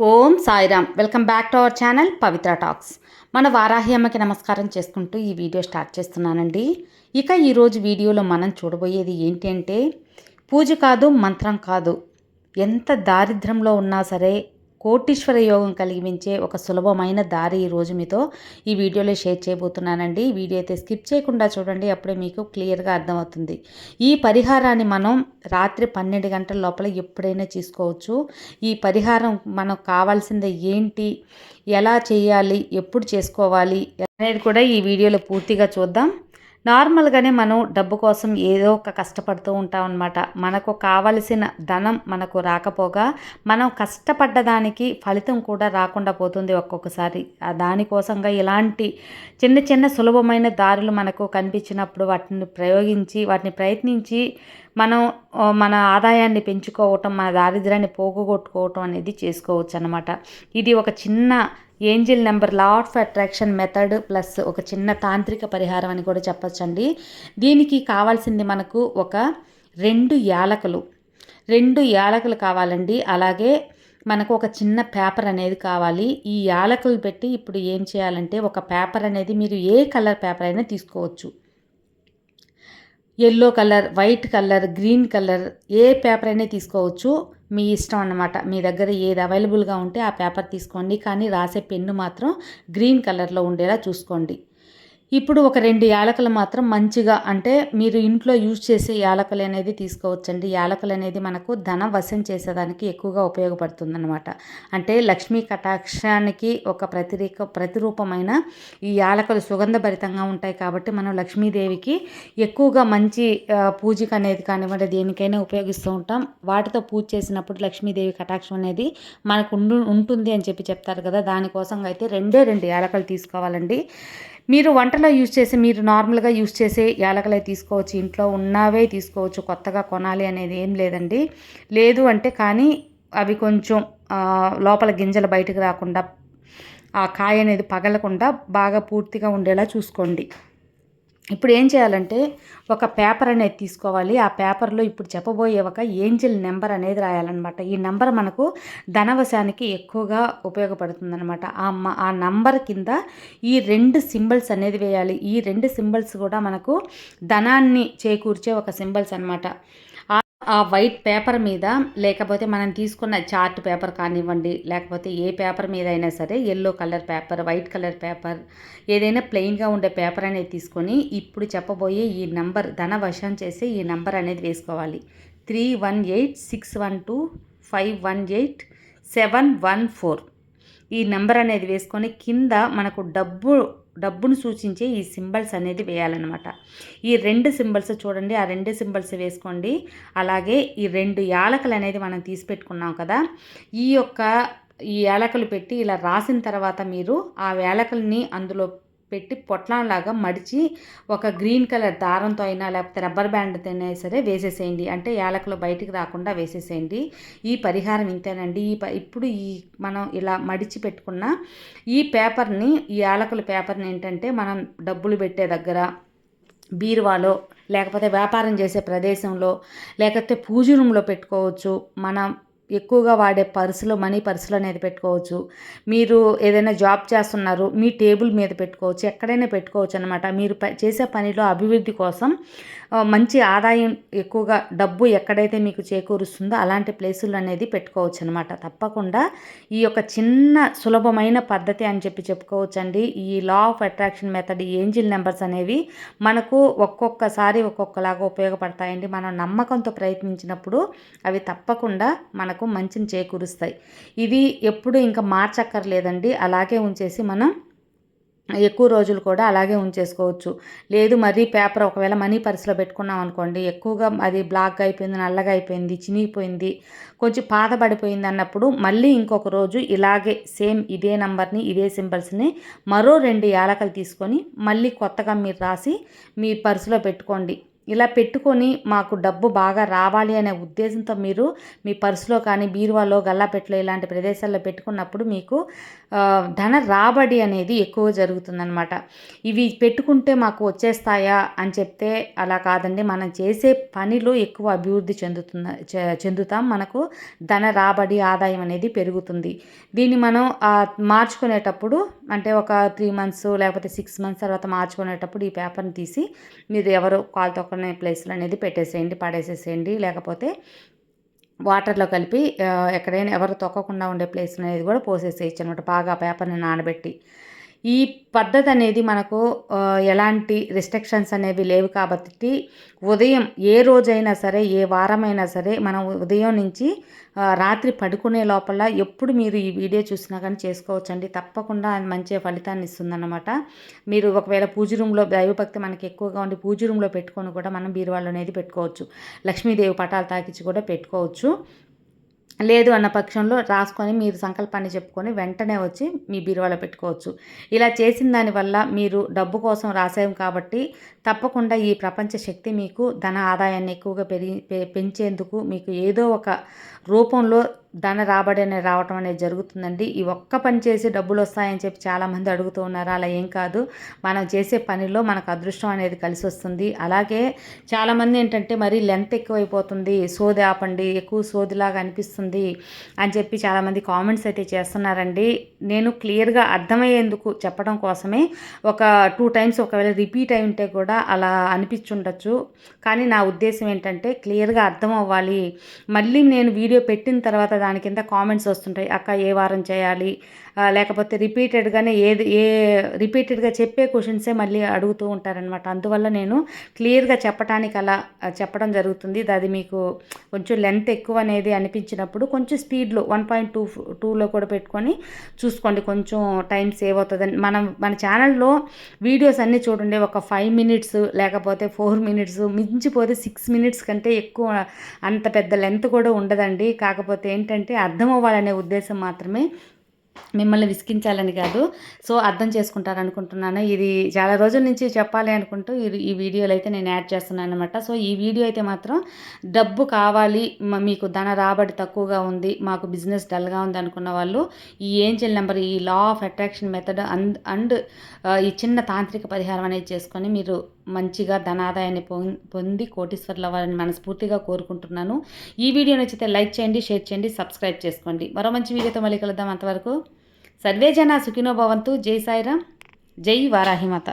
Om Sairam. Welcome back to our channel Pavitra talks. మన వారాహి అమ్మకి నమస్కారం చేసుకుంటూ ఈ వీడియో స్టార్ట్ చేస్తున్నానండి. ఇక ఈరోజు వీడియోలో మనం చూడబోయేది ఏంటి అంటే పూజ కాదు మంత్రం కాదు. ఎంత దారిద్ర్యంలో ఉన్నా సరే కోటీశ్వర యోగం కలిగించే ఒక సులభమైన దారి ఈరోజు మీతో ఈ వీడియోలో షేర్ చేయబోతున్నానండి. వీడియో అయితే స్కిప్ చేయకుండా చూడండి అప్పుడే మీకు క్లియర్గా అర్థమవుతుంది. ఈ పరిహారాన్ని మనం రాత్రి పన్నెండు గంటల లోపల ఎప్పుడైనా చేసుకోవచ్చు. ఈ పరిహారం మనకు కావాల్సింది ఏంటి? ఎలా చేయాలి? ఎప్పుడు చేసుకోవాలి? అనేది కూడా ఈ వీడియోలో పూర్తిగా చూద్దాం. నార్మల్గానే మనం డబ్బు కోసం ఏదో ఒక కష్టపడుతూ ఉంటాం అనమాట మనకు కావలసిన ధనం మనకు రాకపోగా మనం కష్టపడ్డ దానికి ఫలితం కూడా రాకుండా పోతుంది ఒక్కొక్కసారి. దానికోసంగా ఇలాంటి చిన్న చిన్న సులభమైన దారులు మనకు కనిపించినప్పుడు వాటిని ప్రయోగించి వాటిని ప్రయత్నించి మనం మన ఆదాయాన్ని పెంచుకోవటం మన దారిద్ర్యాన్ని పోగొట్టుకోవటం అనేది చేసుకోవచ్చు అనమాట ఇది ఒక చిన్న angel number law of attraction method plus ఒక చిన్న తాంత్రిక పరిహారం అని కూడా చెప్పచ్చండి. దీనికి కావాల్సింది మనకు ఒక రెండు యాలకులు. రెండు యాలకులు కావాలండి. అలాగే మనకు ఒక చిన్న పేపర్ అనేది కావాలి. ఈ యాలకులు పెట్టి ఇప్పుడు ఏం చేయాలంటే ఒక పేపర్ అనేది మీరు ఏ కలర్ పేపర్ అయినా తీసుకోవచ్చు. Yellow colour white colour green colour ఏ పేపర్ అయినా తీసుకోవచ్చు. మీ ఇష్టం అన్నమాట. మీ దగ్గర ఏది అవైలబుల్గా ఉంటే ఆ పేపర్ తీసుకోండి. కానీ రాసే పెన్ను మాత్రం గ్రీన్ కలర్లో ఉండేలా చూసుకోండి. ఇప్పుడు ఒక రెండు యాలకలు మాత్రం మంచిగా అంటే మీరు ఇంట్లో యూజ్ చేసే యాలకలు అనేది తీసుకోవచ్చండి. యాలకలు అనేది మనకు ధన వశం చేసేదానికి ఎక్కువగా ఉపయోగపడుతుంది అనమాట అంటే లక్ష్మీ కటాక్షానికి ఒక ప్రతిరేక ప్రతిరూపమైన ఈ యాలకలు సుగంధభరితంగా ఉంటాయి కాబట్టి మనం లక్ష్మీదేవికి ఎక్కువగా మంచి పూజకు అనేది కానివ్వండి దేనికైనా ఉపయోగిస్తూ ఉంటాం. వాటితో పూజ చేసినప్పుడు లక్ష్మీదేవి కటాక్షం అనేది మనకు ఉండు ఉంటుంది అని చెప్పి చెప్తారు కదా. దానికోసం అయితే రెండే రెండు యాలకలు తీసుకోవాలండి. మీరు వంటలో యూజ్ చేసి మీరు నార్మల్గా యూజ్ చేసే యాలకలే తీసుకోవచ్చు ఇంట్లో ఉన్నవే తీసుకోవచ్చు కొత్తగా కొనాలి అనేది ఏం లేదండి. లేదు అంటే కానీ అవి కొంచెం లోపల గింజలు బయటకు రాకుండా ఆ కాయ అనేది పగలకుండా బాగా పూర్తిగా ఉండేలా చూసుకోండి. ఇప్పుడు ఏం చేయాలంటే ఒక పేపర్ అనేది తీసుకోవాలి. ఆ పేపర్లో ఇప్పుడు చెప్పబోయే ఒక ఏంజిల్ నెంబర్ అనేది రాయాలన్నమాట. ఈ నెంబర్ మనకు ధనవశానికి ఎక్కువగా ఉపయోగపడుతుందన్నమాట. ఆ ఆ నంబర్ కింద ఈ రెండు సింబల్స్ అనేది వేయాలి. ఈ రెండు సింబల్స్ కూడా మనకు ధనాన్ని చేకూర్చే ఒక సింబల్స్ అనమాట ఆ వైట్ పేపర్ మీద లేకపోతే మనం తీసుకున్న చార్ట్ పేపర్ కానివ్వండి లేకపోతే ఏ పేపర్ మీద అయినా సరే yellow colour paper white colour paper ఏదైనా ప్లెయిన్గా ఉండే పేపర్ అనేది తీసుకొని ఇప్పుడు చెప్పబోయే ఈ నంబర్ ధన వశం చేసి ఈ నంబర్ అనేది వేసుకోవాలి. Three one eight six one two five one eight seven one four ఈ నెంబర్ అనేది వేసుకొని కింద మనకు డబ్బు డబ్బును సూచించే ఈ సింబల్స్ అనేది వేయాలన్నమాట. ఈ రెండు సింబల్స్ చూడండి ఆ రెండు సింబల్స్ వేసుకోండి. అలాగే ఈ రెండు యాలకలు అనేది మనం తీసి పెట్టుకున్నాం కదా ఈ యొక్క ఈ యాలకలు పెట్టి ఇలా రాసిన తర్వాత మీరు ఆ యాలకల్ని అందులో పెట్టి పొట్లాలాగా మడిచి ఒక గ్రీన్ కలర్ దారంతో అయినా లేకపోతే రబ్బర్ బ్యాండ్తో అయినా సరే వేసేసేయండి. అంటే యాలకులు బయటికి రాకుండా వేసేసేయండి. ఈ పరిహారం ఇంతేనండి. ఈ ఇప్పుడు ఈ మనం ఇలా మడిచి పెట్టుకున్న ఈ పేపర్ని ఈ యాలకుల పేపర్ని ఏంటంటే మనం డబ్బులు పెట్టే దగ్గర బీరువాలో లేకపోతే వ్యాపారం చేసే ప్రదేశంలో లేకపోతే పూజ రూమ్లో పెట్టుకోవచ్చు. మనం ఎక్కువగా వాడే పర్సులు మనీ పర్సులు అనేది పెట్టుకోవచ్చు. మీరు ఏదైనా జాబ్ చేస్తున్నారు మీ టేబుల్ మీద పెట్టుకోవచ్చు ఎక్కడైనా పెట్టుకోవచ్చు అనమాట మీరు చేసే పనిలో అభివృద్ధి కోసం మంచి ఆదాయం ఎక్కువగా డబ్బు ఎక్కడైతే మీకు చేకూరుస్తుందో అలాంటి ప్లేసులు అనేది పెట్టుకోవచ్చు అనమాట తప్పకుండా ఈ యొక్క చిన్న సులభమైన పద్ధతి అని చెప్పి చెప్పుకోవచ్చు అండి ఈ law of attraction method angel numbers అనేవి మనకు ఒక్కొక్కసారి ఒక్కొక్కలాగా ఉపయోగపడతాయండి. మనం నమ్మకంతో ప్రయత్నించినప్పుడు అవి తప్పకుండా మన మనకు మంచిని చేకూరుస్తాయి. ఇది ఎప్పుడు ఇంకా మార్చక్కర్లేదండి. అలాగే ఉంచేసి మనం ఎక్కువ రోజులు కూడా అలాగే ఉంచేసుకోవచ్చు. లేదు మరీ పేపర్ ఒకవేళ మనీ పర్సులో పెట్టుకున్నాం అనుకోండి ఎక్కువగా అది బ్లాక్ అయిపోయింది నల్లగా అయిపోయింది చినిగిపోయింది కొంచెం పాత పడిపోయింది అన్నప్పుడు మళ్ళీ ఇంకొక రోజు ఇలాగే సేమ్ ఇదే నంబర్ని ఇదే సింబల్స్ని మరో రెండు యాలకలు తీసుకొని మళ్ళీ కొత్తగా మీరు రాసి మీ పర్సులో పెట్టుకోండి. ఇలా పెట్టుకొని మాకు డబ్బు బాగా రావాలి అనే ఉద్దేశంతో మీరు మీ పర్సులో కానీ బీరువాలో గల్లాపెట్లో ఇలాంటి ప్రదేశాల్లో పెట్టుకున్నప్పుడు మీకు ధన రాబడి అనేది ఎక్కువ జరుగుతుందనమాట ఇవి పెట్టుకుంటే మాకు వచ్చేస్తాయా అని చెప్తే అలా కాదండి. మనం చేసే పనిలో ఎక్కువ అభివృద్ధి చెందుతున్న చె- చెందుతాం. మనకు ధన రాబడి ఆదాయం అనేది పెరుగుతుంది. దీన్ని మనం మార్చుకునేటప్పుడు అంటే ఒక త్రీ మంత్స్ లేకపోతే సిక్స్ మంత్స్ తర్వాత మార్చుకునేటప్పుడు ఈ పేపర్ని తీసి మీరు ఎవరు కాల్తో పక్కనే ప్లేస్లో అనేది పెట్టేసేయండి పడేసేసేయండి. లేకపోతే వాటర్లో కలిపి ఎక్కడైనా ఎవరు తొక్కకుండా ఉండే ప్లేస్ అనేది కూడా పోసేసేయచ్చు అనమాట బాగా పేపర్ని నానబెట్టి. ఈ పద్ధతి అనేది మనకు ఎలాంటి రిస్ట్రిక్షన్స్ అనేవి లేవు కాబట్టి ఉదయం ఏ రోజైనా సరే ఏ వారమైనా సరే మనం ఉదయం నుంచి రాత్రి పడుకునే లోపల ఎప్పుడు మీరు ఈ వీడియో చూసినా కానీ చేసుకోవచ్చండి. తప్పకుండా అది మంచి ఫలితాన్ని ఇస్తుందన్నమాట. మీరు ఒకవేళ పూజ రూమ్లో దైవభక్తి మనకి ఎక్కువగా ఉండి పూజ రూమ్లో పెట్టుకొని కూడా మనం బీరువాళ్ళు అనేది పెట్టుకోవచ్చు. లక్ష్మీదేవి పటాలు తాకిచ్చి కూడా పెట్టుకోవచ్చు. లేదు అన్న పక్షంలో రాసుకొని మీరు సంకల్పాన్ని చెప్పుకొని వెంటనే వచ్చి మీ బీరువాలో పెట్టుకోవచ్చు. ఇలా చేసిన దానివల్ల మీరు డబ్బు కోసం రాసాం కాబట్టి తప్పకుండా ఈ ప్రపంచ శక్తి మీకు ధన ఆదాయాన్ని ఎక్కువగా పెరిగి పెంచేందుకు మీకు ఏదో ఒక రూపంలో ధన రాబడి అనేది రావటం అనేది జరుగుతుందండి. ఈ ఒక్క పని చేసి డబ్బులు వస్తాయని చెప్పి చాలామంది అడుగుతూ ఉన్నారు. అలా ఏం కాదు. మనం చేసే పనిలో మనకు అదృష్టం అనేది కలిసి వస్తుంది. అలాగే చాలామంది ఏంటంటే మరీ లెంత్ ఎక్కువైపోతుంది. సోది ఆపండి ఎక్కువ సోదిలాగా అనిపిస్తుంది అని చెప్పి చాలామంది కామెంట్స్ అయితే చేస్తున్నారండి. నేను క్లియర్గా అర్థమయ్యేందుకు చెప్పడం కోసమే ఒక టూ టైమ్స్ ఒకవేళ రిపీట్ అయి ఉంటే కూడా అలా అనిపించుండొచ్చు. కానీ నా ఉద్దేశం ఏంటంటే క్లియర్గా అర్థం అవ్వాలి మళ్ళీ నేను వీడియో పెట్టిన తర్వాత దాని కింద కామెంట్స్ వస్తుంటాయి అక్క ఏ వారం చేయాలి? లేకపోతే రిపీటెడ్గానే ఏది ఏ రిపీటెడ్గా చెప్పే క్వశ్చన్సే మళ్ళీ అడుగుతూ ఉంటారనమాట అందువల్ల నేను క్లియర్గా చెప్పడానికి అలా చెప్పడం జరుగుతుంది. అది మీకు కొంచెం లెంత్ ఎక్కువ అనేది అనిపించినప్పుడు కొంచెం స్పీడ్లో వన్ పాయింట్ టూ టూలో కూడా పెట్టుకొని చూసుకోండి. కొంచెం టైం సేవ్ అవుతుందని మనం మన ఛానల్లో వీడియోస్ అన్నీ చూడండి. ఒక ఫైవ్ మినిట్స్ లేకపోతే ఫోర్ మినిట్స్ మించిపోతే సిక్స్ మినిట్స్ కంటే ఎక్కువ అంత పెద్ద లెంత్ కూడా ఉండదండి. కాకపోతే ఏంటంటే అర్థం అవ్వాలనే ఉద్దేశం మాత్రమే మిమ్మల్ని విసిగించాలని కాదు. సో అర్థం చేసుకుంటారు అనుకుంటున్నాను ఇది చాలా రోజుల నుంచి చెప్పాలి అనుకుంటూ ఈ- ఈ వీడియోలు అయితే నేను యాడ్ చేస్తున్నాను అనమాట సో ఈ వీడియో అయితే మాత్రం డబ్బు కావాలి మీకు ధన రాబడి తక్కువగా ఉంది మాకు బిజినెస్ డల్గా ఉంది అనుకున్న వాళ్ళు ఈ ఏంజల్ నెంబర్ ఈ law of attraction method and and ఈ చిన్న తాంత్రిక పరిహారం అనేది చేసుకొని మీరు మంచిగా ధనాదాయాన్ని పొం- పొంది కోటీశ్వర్లు అవ్వాలని మనస్ఫూర్తిగా కోరుకుంటున్నాను. ఈ వీడియో నచ్చితే లైక్ చేయండి షేర్ చేయండి సబ్స్క్రైబ్ చేసుకోండి. మరో మంచి వీడియోతో మళ్ళీ కలుద్దాం అంతవరకు. సర్వేజన సుఖినో భవంతు. జై సాయిరామ్. జై వారాహిమాత.